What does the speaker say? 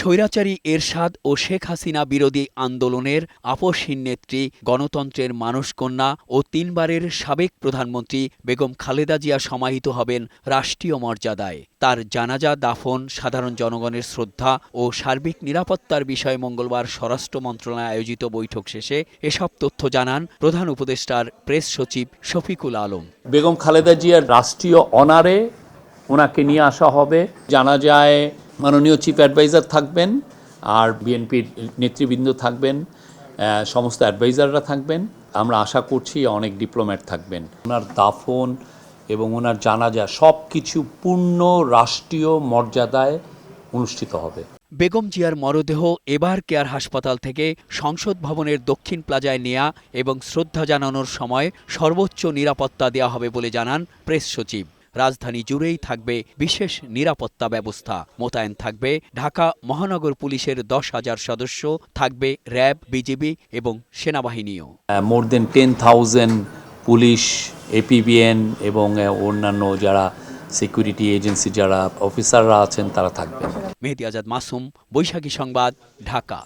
স্বৈরাচারী এরশাদ ও শেখ হাসিনা বিরোধী আন্দোলনের আপসহীন নেত্রী, গণতন্ত্রের মানুষকন্যা ও তিনবারের সাবেক প্রধানমন্ত্রী বেগম খালেদা জিয়া সমাহিত হবেন রাষ্ট্রীয় মর্যাদায়। তার জানাজা দাফন, সাধারণ জনগণের শ্রদ্ধা ও সার্বিক নিরাপত্তার বিষয়ে মঙ্গলবার স্বরাষ্ট্র মন্ত্রণালয় আয়োজিত বৈঠক শেষে এসব তথ্য জানান প্রধান উপদেষ্টার প্রেস সচিব শফিকুল আলম। বেগম খালেদা জিয়ার রাষ্ট্রীয় অনারে ওনাকে নিয়ে আসা হবে। জানা যায় মাননীয় চিফ অ্যাডভাইজার থাকবেন, আর বিএনপির নেতৃবৃন্দ থাকবেন সমস্ত অ্যাডভাইজাররা থাকবেন। আমরা আশা করছি অনেক ডিপ্লোম্যাট থাকবেন। ওনার দাফন এবং ওনার জানাজা সব কিছু পূর্ণ রাষ্ট্রীয় মর্যাদায় অনুষ্ঠিত হবে। বেগম জিয়ার মরদেহ এবার কেয়ার হাসপাতাল থেকে সংসদ ভবনের দক্ষিণ প্লাজায় নেয়া এবং শ্রদ্ধা জানানোর সময় সর্বোচ্চ নিরাপত্তা দেওয়া হবে বলে জানান প্রেস সচিব। রাজধানী জুড়েই থাকবে বিশেষ নিরাপত্তা ব্যবস্থা। মোতায়েন থাকবে ঢাকা মহানগর পুলিশের দশ হাজার সদস্য থাকবে র্যাব বিজিবি এবং সেনাবাহিনীও। More than ten thousand police APBN এবং অন্যান্য যারা সিকিউরিটি এজেন্সি যারা অফিসাররা আছেন তারা থাকবেন। মেহেদি আজাদ মাসুম বৈশাখী সংবাদ ঢাকা।